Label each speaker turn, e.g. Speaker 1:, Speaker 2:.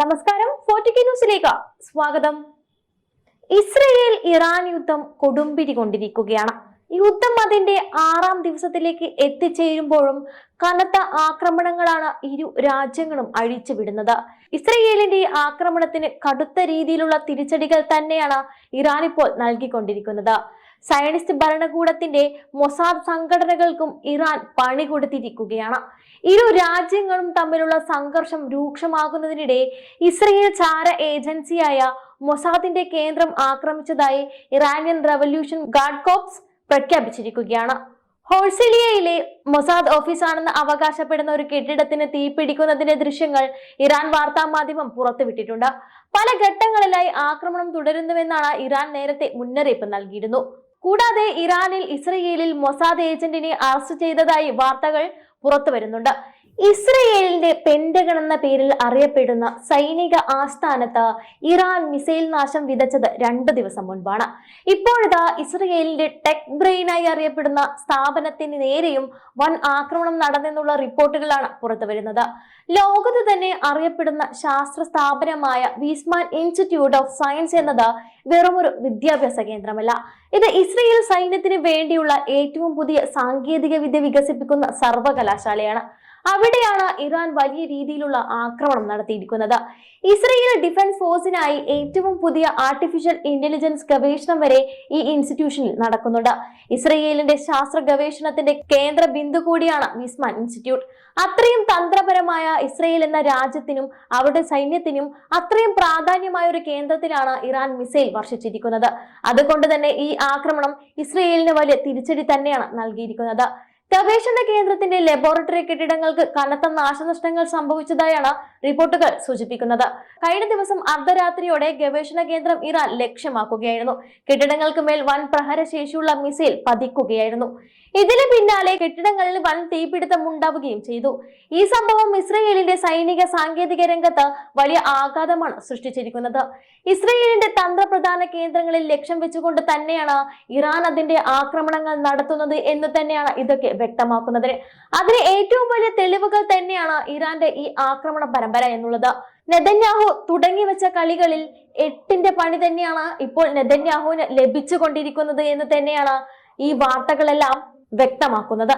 Speaker 1: നമസ്കാരം ഫോർട്ടിക്ക ന്യൂസിലേക്ക് സ്വാഗതം. ഇസ്രയേൽ ഇറാൻ യുദ്ധം കൊടുമ്പിരി കൊണ്ടിരിക്കുകയാണ്. യുദ്ധം അതിന്റെ ആറാം ദിവസത്തിലേക്ക് എത്തിച്ചേരുമ്പോഴും കനത്ത ആക്രമണങ്ങളാണ് ഇരു രാജ്യങ്ങളും അഴിച്ചുവിടുന്നത്. ഇസ്രയേലിന്റെ ആക്രമണത്തിന് കടുത്ത രീതിയിലുള്ള തിരിച്ചടികൾ തന്നെയാണ് ഇറാൻ ഇപ്പോൾ നൽകിക്കൊണ്ടിരിക്കുന്നത്. സയനിസ്റ്റ് ഭരണകൂടത്തിന്റെ മൊസാദ് സംഘടനകൾക്കും ഇറാൻ പണി കൊടുത്തിരിക്കുകയാണ്. ഇരു രാജ്യങ്ങളും തമ്മിലുള്ള സംഘർഷം രൂക്ഷമാകുന്നതിനിടെ ഇസ്രയേൽ ചാര ഏജൻസിയായ മൊസാദിന്റെ കേന്ദ്രം ആക്രമിച്ചതായി ഇറാനിയൻ റവല്യൂഷൻ ഗാർഡ് കോപ്സ് പ്രഖ്യാപിച്ചിരിക്കുകയാണ്. ഹോൾസിലിയയിലെ മൊസാദ് ഓഫീസാണെന്ന് അവകാശപ്പെടുന്ന ഒരു കെട്ടിടത്തിന് തീപിടിക്കുന്നതിന്റെ ദൃശ്യങ്ങൾ ഇറാൻ വാർത്താ മാധ്യമം പുറത്തുവിട്ടിട്ടുണ്ട്. പല ഘട്ടങ്ങളിലായി ആക്രമണം തുടരുന്നുവെന്നാണ് ഇറാൻ നേരത്തെ മുന്നറിയിപ്പ് നൽകിയിരുന്നു. കൂടാതെ ഇറാനിൽ ഇസ്രയേലിൽ മൊസാദ് ഏജന്റിനെ അറസ്റ്റ് ചെയ്തതായി വാർത്തകൾ പുറത്തു വരുന്നുണ്ട് ഇസ്രയേലിന്റെ പെന്റഗൺ എന്ന പേരിൽ അറിയപ്പെടുന്ന സൈനിക ആസ്ഥാനത്ത് ഇറാൻ മിസൈൽ നാശം വിതച്ചത് രണ്ടു ദിവസം മുൻപാണ്. ഇപ്പോഴിതാ ഇസ്രയേലിന്റെ ടെക് ബ്രെയിനായി അറിയപ്പെടുന്ന സ്ഥാപനത്തിന് നേരെയും വൻ ആക്രമണം നടന്നെന്നുള്ള റിപ്പോർട്ടുകളാണ് പുറത്തു വരുന്നത്. ലോകത്ത് തന്നെ അറിയപ്പെടുന്ന ശാസ്ത്ര സ്ഥാപനമായ വീസ്മാൻ ഇൻസ്റ്റിറ്റ്യൂട്ട് ഓഫ് സയൻസ് എന്നത് വെറുമൊരു വിദ്യാഭ്യാസ കേന്ദ്രമല്ല. ഇത് ഇസ്രയേൽ സൈന്യത്തിന് വേണ്ടിയുള്ള ഏറ്റവും പുതിയ സാങ്കേതിക വിദ്യ വികസിപ്പിക്കുന്ന സർവകലാശാലയാണ്. അവിടെയാണ് ഇറാൻ വലിയ രീതിയിലുള്ള ആക്രമണം നടത്തിയിരിക്കുന്നത്. ഇസ്രയേൽ ഡിഫൻസ് ഫോഴ്സിനായി ഏറ്റവും പുതിയ ആർട്ടിഫിഷ്യൽ ഇന്റലിജൻസ് ഗവേഷണം വരെ ഈ ഇൻസ്റ്റിറ്റ്യൂഷനിൽ നടക്കുന്നുണ്ട്. ഇസ്രയേലിന്റെ ശാസ്ത്ര ഗവേഷണത്തിന്റെ കേന്ദ്ര ബിന്ദു കൂടിയാണ് വിസ്മാൻ ഇൻസ്റ്റിറ്റ്യൂട്ട്. അത്രയും തന്ത്രപരമായ ഇസ്രയേൽ എന്ന രാജ്യത്തിനും അവരുടെ സൈന്യത്തിനും അത്രയും പ്രാധാന്യമായ ഒരു കേന്ദ്രത്തിലാണ് ഇറാൻ മിസൈൽ വർഷിച്ചിരിക്കുന്നത്. അതുകൊണ്ട് തന്നെ ഈ ആക്രമണം ഇസ്രയേലിന് വലിയ തിരിച്ചടി തന്നെയാണ് നൽകിയിരിക്കുന്നത്. ഗവേഷണ കേന്ദ്രത്തിന്റെ ലബോറട്ടറി കെട്ടിടങ്ങൾക്ക് കനത്ത നാശനഷ്ടങ്ങൾ സംഭവിച്ചതായാണ് റിപ്പോർട്ടുകൾ സൂചിപ്പിക്കുന്നത്. കഴിഞ്ഞ ദിവസം അർദ്ധരാത്രിയോടെ ഗവേഷണ കേന്ദ്രം ഇറാൻ ലക്ഷ്യമാക്കുകയായിരുന്നു. കെട്ടിടങ്ങൾക്ക് മേൽ വൻ പ്രഹരശേഷിയുള്ള മിസൈൽ പതിക്കുകയായിരുന്നു. ഇതിന് പിന്നാലെ കെട്ടിടങ്ങളിൽ വൻ തീപിടുത്തം ഉണ്ടാവുകയും ചെയ്തു. ഈ സംഭവം ഇസ്രയേലിന്റെ സൈനിക സാങ്കേതിക രംഗത്ത് വലിയ ആഘാതമാണ് സൃഷ്ടിച്ചിരിക്കുന്നത്. ഇസ്രയേലിന്റെ തന്ത്രപ്രധാന കേന്ദ്രങ്ങളിൽ ലക്ഷ്യം വെച്ചുകൊണ്ട് തന്നെയാണ് ഇറാൻ അതിന്റെ ആക്രമണങ്ങൾ നടത്തുന്നത് എന്ന് തന്നെയാണ് ഇതൊക്കെ വ്യക്തമാക്കുന്നത് അതിന് ഏറ്റവും വലിയ തെളിവുകൾ തന്നെയാണ് ഇറാന്റെ ഈ ആക്രമണ പരമ്പര എന്നുള്ളത്. നെതന്യാഹു തുടങ്ങി വെച്ച കളികളിൽ എട്ടിന്റെ പണി തന്നെയാണ് ഇപ്പോൾ നെതന്യാഹുവിന് ലഭിച്ചുകൊണ്ടിരിക്കുന്നത് എന്ന് തന്നെയാണ് ഈ വാർത്തകളെല്ലാം വ്യക്തമാക്കുന്നത്.